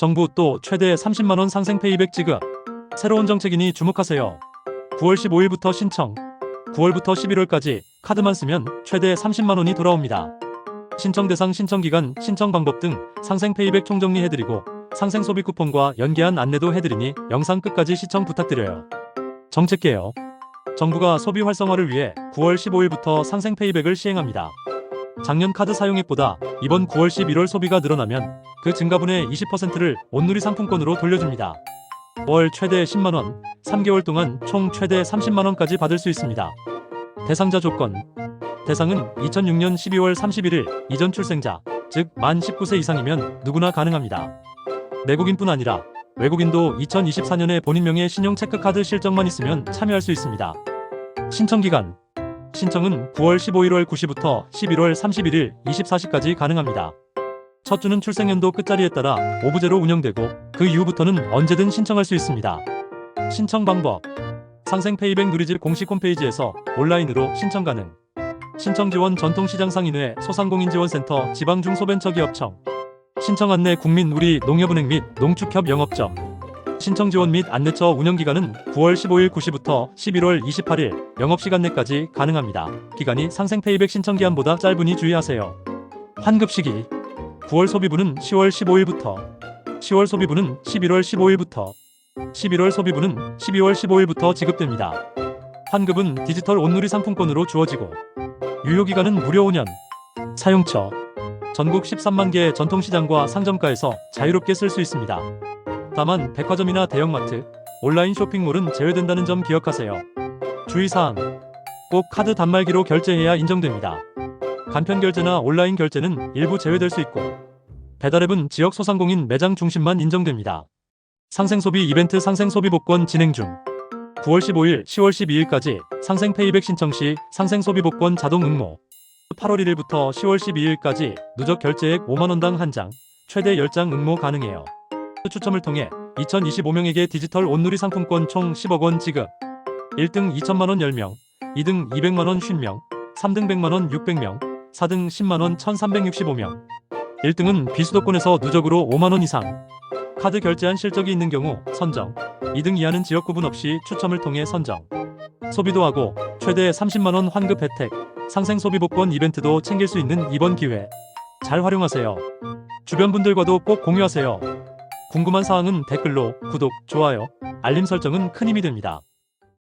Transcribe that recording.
정부 또 최대 30만원 상생 페이백 지급. 새로운 정책이니 주목하세요. 9월 15일부터 신청. 9월부터 11월까지 카드만 쓰면 최대 30만원이 돌아옵니다. 신청 대상 신청 기간, 신청 방법 등 상생 페이백 총정리해드리고 상생 소비 쿠폰과 연계한 안내도 해드리니 영상 끝까지 시청 부탁드려요. 정책개요. 정부가 소비 활성화를 위해 9월 15일부터 상생 페이백을 시행합니다. 작년 카드 사용액보다 이번 9월 11월 소비가 늘어나면 그 증가분의 20%를 온누리 상품권으로 돌려줍니다. 월 최대 10만원, 3개월 동안 총 최대 30만원까지 받을 수 있습니다. 대상자 조건 대상은 2006년 12월 31일 이전 출생자, 즉 만 19세 이상이면 누구나 가능합니다. 내국인뿐 아니라 외국인도 2024년에 본인 명의 신용 체크카드 실적만 있으면 참여할 수 있습니다. 신청 기간 신청은 9월 15일 9시부터 11월 31일 24시까지 가능합니다. 첫 주는 출생연도 끝자리에 따라 오부제로 운영되고 그 이후부터는 언제든 신청할 수 있습니다. 신청 방법 상생 페이백 누리집 공식 홈페이지에서 온라인으로 신청 가능. 신청 지원 전통시장 상인회 소상공인지원센터 지방중소벤처기업청 신청 안내 국민 우리 농협은행 및 농축협 영업점 신청 지원 및 안내처 운영 기간은 9월 15일 9시부터 11월 28일 영업시간 내까지 가능합니다. 기간이 상생 페이백 신청 기한보다 짧으니 주의하세요. 환급 시기 9월 소비분은 10월 15일부터 10월 소비분은 11월 15일부터 11월 소비분은 12월 15일부터 지급됩니다. 환급은 디지털 온누리 상품권으로 주어지고 유효기간은 무려 5년 사용처 전국 13만 개의 전통시장과 상점가에서 자유롭게 쓸 수 있습니다. 다만 백화점이나 대형마트, 온라인 쇼핑몰은 제외된다는 점 기억하세요. 주의사항 꼭 카드 단말기로 결제해야 인정됩니다. 간편 결제나 온라인 결제는 일부 제외될 수 있고 배달앱은 지역 소상공인 매장 중심만 인정됩니다. 상생소비 이벤트 상생소비복권 진행 중 9월 15일, 10월 12일까지 상생 페이백 신청 시 상생소비복권 자동 응모 8월 1일부터 10월 12일까지 누적 결제액 5만원당 1장, 최대 10장 응모 가능해요. 추첨을 통해 2025명에게 디지털 온누리 상품권 총 10억 원 지급. 1등 2천만원 10명, 2등 200만원 50명, 3등 100만원 600명, 4등 10만원 1365명. 1등은 비수도권에서 누적으로 5만원 이상. 카드 결제한 실적이 있는 경우 선정 2등 이하는 지역 구분 없이 추첨을 통해 선정. 소비도 하고 최대 30만원 환급 혜택 상생 소비복권 이벤트도 챙길 수 있는 이번 기회. 잘 활용하세요. 주변 분들과도 꼭 공유하세요 궁금한 사항은 댓글로 구독, 좋아요, 알림 설정은 큰 힘이 됩니다